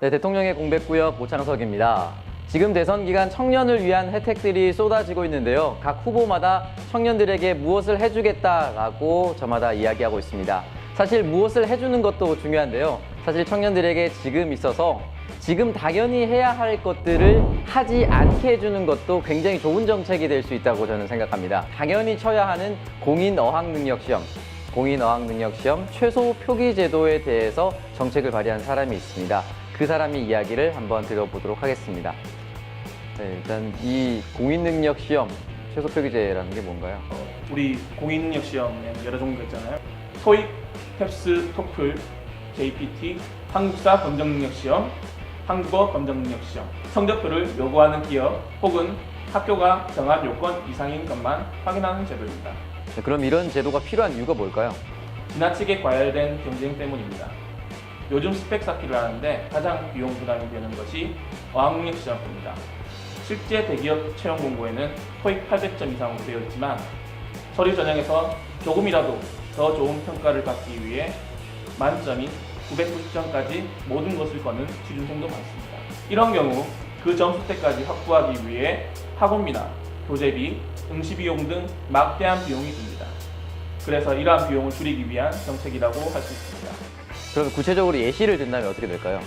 네, 대통령의 공백구역 오창석입니다. 지금 대선 기간 청년을 위한 혜택들이 쏟아지고 있는데요. 각 후보마다 청년들에게 무엇을 해주겠다라고 저마다 이야기하고 있습니다. 사실 무엇을 해주는 것도 중요한데요. 사실 청년들에게 지금 있어서 지금 당연히 해야 할 것들을 하지 않게 해주는 것도 굉장히 좋은 정책이 될 수 있다고 저는 생각합니다. 당연히 쳐야 하는 공인 어학 능력 시험, 공인 어학 능력 시험 최소 표기 제도에 대해서 정책을 발의한 사람이 있습니다. 그 사람이 이야기를 한번 들어보도록 하겠습니다. 네, 일단 이 공인 능력 시험 최소 표 기제라는 게 뭔가요? 우리 공인능력 시험에 여러 종류가 있잖아요. 토익, 탭스, 토플, JPT, 한국사 검정능력 시험, 한국어 검정능력 시험. 성적표를 요구하는 기업 혹은 학교가 정한 요건 이상인 것만 확인하는 제도입니다. 네, 그럼 이런 제도가 필요한 이유가 뭘까요? 지나치게 과열된 경쟁 때문입니다. 요즘 스펙 쌓기를 하는데 가장 비용 부담이 되는 것이 어학능력 시험입니다. 실제 대기업 채용 공고에는 토익 800점 이상으로 되어 있지만 서류 전형에서 조금이라도 더 좋은 평가를 받기 위해 만점인 990점까지 모든 것을 거는 취준생도 많습니다. 이런 경우 그 점수대까지 확보하기 위해 학원비나 교재비, 응시비용 등 막대한 비용이 듭니다. 그래서 이러한 비용을 줄이기 위한 정책이라고 할 수 있습니다. 그럼 구체적으로 예시를 든다면 어떻게 될까요?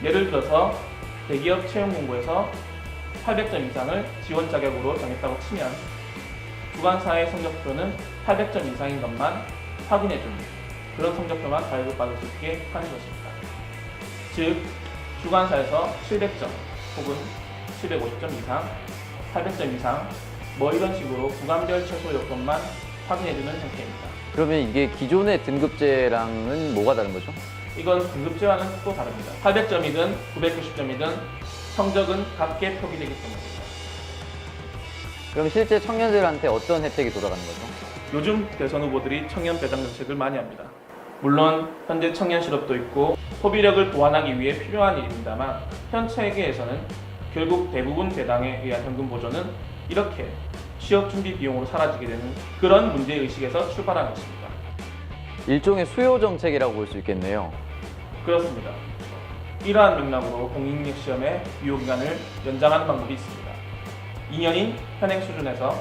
예를 들어서 대기업 채용 공고에서 800점 이상을 지원 자격으로 정했다고 치면 주관사의 성적표는 800점 이상인 것만 확인해주는 그런 성적표만 발급받을 수 있게 하는 것입니다. 즉, 주관사에서 700점 혹은 750점 이상, 800점 이상 뭐 이런 식으로 구간별 최소 요건만 확인해주는 형태입니다. 그러면 이게 기존의 등급제랑은 뭐가 다른 거죠? 이건 등급제와는 또 다릅니다. 800점이든 990점이든 성적은 같게 표기되기 때문입니다. 그럼 실제 청년들한테 어떤 혜택이 돌아가는 거죠? 요즘 대선 후보들이 청년 배당 정책을 많이 합니다. 물론 현재 청년 실업도 있고 소비력을 보완하기 위해 필요한 일입니다만 현 체계에서는 결국 대부분 배당에 의한 현금 보조는 이렇게 취업 준비 비용으로 사라지게 되는 그런 문제 의식에서 출발한 것입니다. 일종의 수요 정책이라고 볼 수 있겠네요. 그렇습니다. 이러한 맥락으로 공인력 시험의 유효 기간을 연장하는 방법이 있습니다. 2년인 현행 수준에서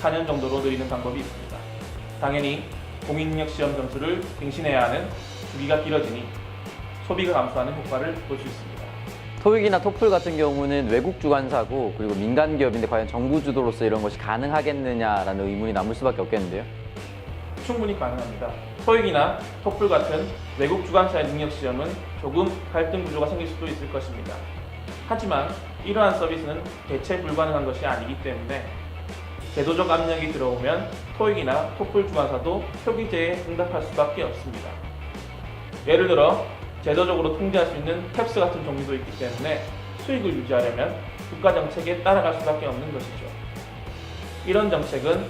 4년 정도로 늘리는 방법이 있습니다. 당연히 공인력 시험 점수를 갱신해야 하는 주기가 길어지니 소비가 감소하는 효과를 볼 수 있습니다. 토익이나 토플 같은 경우는 외국 주관사고 그리고 민간 기업인데 과연 정부 주도로서 이런 것이 가능하겠느냐라는 의문이 남을 수밖에 없겠는데요. 충분히 가능합니다. 토익이나 토플 같은 외국 주관사의 능력 시험은 조금 갈등 구조가 생길 수도 있을 것입니다. 하지만 이러한 서비스는 대체 불가능한 것이 아니기 때문에 제도적 압력이 들어오면 토익이나 토플 주관사도 표기제에 응답할 수밖에 없습니다. 예를 들어 제도적으로 통제할 수 있는 탭스 같은 종류도 있기 때문에 수익을 유지하려면 국가 정책에 따라갈 수밖에 없는 것이죠. 이런 정책은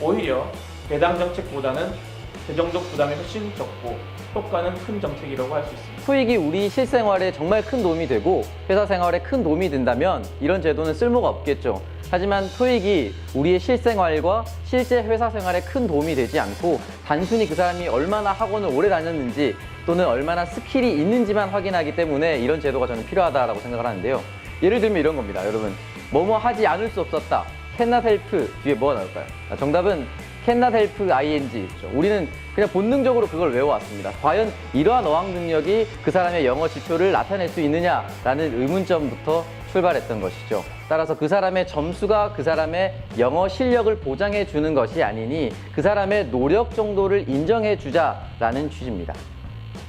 오히려 배당 정책보다는 재정적 부담이 훨씬 적고 효과는 큰 정책이라고 할 수 있습니다. 토익이 우리 실생활에 정말 큰 도움이 되고 회사 생활에 큰 도움이 된다면 이런 제도는 쓸모가 없겠죠. 하지만 토익이 우리의 실생활과 실제 회사 생활에 큰 도움이 되지 않고 단순히 그 사람이 얼마나 학원을 오래 다녔는지 또는 얼마나 스킬이 있는지만 확인하기 때문에 이런 제도가 저는 필요하다라고 생각을 하는데요. 예를 들면 이런 겁니다. 여러분, 뭐뭐 하지 않을 수 없었다. cannot help 뒤에 뭐가 나올까요? 아, 정답은 cannot help ing죠. 우리는 그냥 본능적으로 그걸 외워왔습니다. 과연 이러한 어학 능력이 그 사람의 영어 지표를 나타낼 수 있느냐라는 의문점부터 출발했던 것이죠. 따라서 그 사람의 점수가 그 사람의 영어 실력을 보장해 주는 것이 아니니 그 사람의 노력 정도를 인정해 주자라는 취지입니다.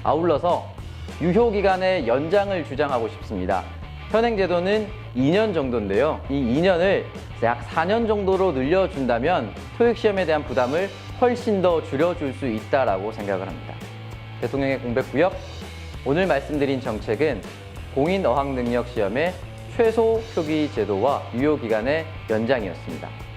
아울러서 유효 기간의 연장을 주장하고 싶습니다. 현행 제도는 2년 정도인데요. 이 2년을 약 4년 정도로 늘려준다면 토익 시험에 대한 부담을 훨씬 더 줄여줄 수 있다라고 생각을 합니다. 대통령의 공백구역 오늘 말씀드린 정책은 공인 어학 능력 시험의 최소 표기 제도와 유효 기간의 연장이었습니다.